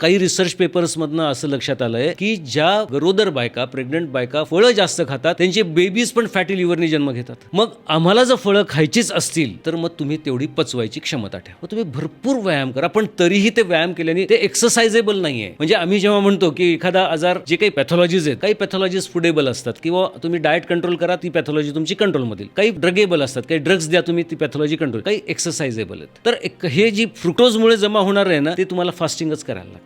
काही research papers मधनं असं लक्षात आलंय की ज्या गरोदर बायका प्रेग्नंट बायका फळं जास्त खातात त्यांचे बेबीज पण फॅटी लिव्हरनी जन्म घेतात. मग आम्हाला जर फळं खायचीच असतील तर मग तुम्ही तेवढी पचवायची क्षमता ठेवा. मग तुम्ही भरपूर व्यायाम करा पण तरीही ते व्यायाम केल्याने ते एक्सरसाइजेबल नाहीये. म्हणजे आम्ही जेव्हा म्हणतो की एखादा आजार जे काही पॅथॉलॉजीज आहेत काही पॅथॉलॉजीज फुडेबल असतात किंवा तुम्ही डाएट कंट्रोल करा ती पॅथॉलॉजी तुमची कंट्रोलमधील काही ड्रगेबल असतात काही ड्रग्स द्या तुम्ही ती पॅथॉलॉजी कंट्रोल काही एक्सरसाइजेबल आहेत. तर एक हे जी फ्रुक्टोजमुळे जमा होणार आहे ना ते तुम्हाला फास्टिंगच करायला लागतं.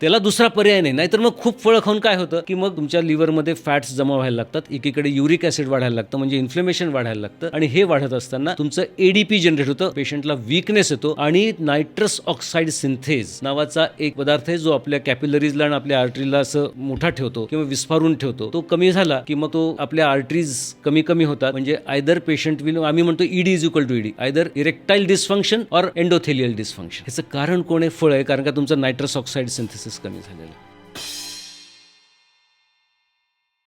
त्याला दुसरा पर्याय नाही. नाहीतर मग खूप फळं खाऊन काय होतं की मग तुमच्या लिव्हरमध्ये फॅट्स जमा व्हायला लागतात. एकीकडे युरिक ऍसिड वाढायला लागतं म्हणजे इन्फ्लेमेशन वाढायला लागतं. आणि हे वाढत असताना तुमचं एडीपी जनरेट होतं पेशंटला वीकनेस येतो आणि नायट्रस ऑक्साईड सिंथेज नावाचा एक पदार्थ आहे जो आपल्या कॅपिलरीजला आणि आपल्या आर्टरीला असं मोठा ठेवतो किंवा विस्फारून ठेवतो. तो कमी झाला की मग तो आपल्या आर्टरीज कमी कमी होतात. म्हणजे आयदर पेशंट विल आम्ही म्हणतो ED is equal to ED either erectile dysfunction और एंडोथेलियल डिस्फंक्शन ह्याचं कारण कोण आहे? फळ आहे. कारण का तुमचं नायट्रस ऑक्साईड ስንት ስስ ቀሚስ አለለ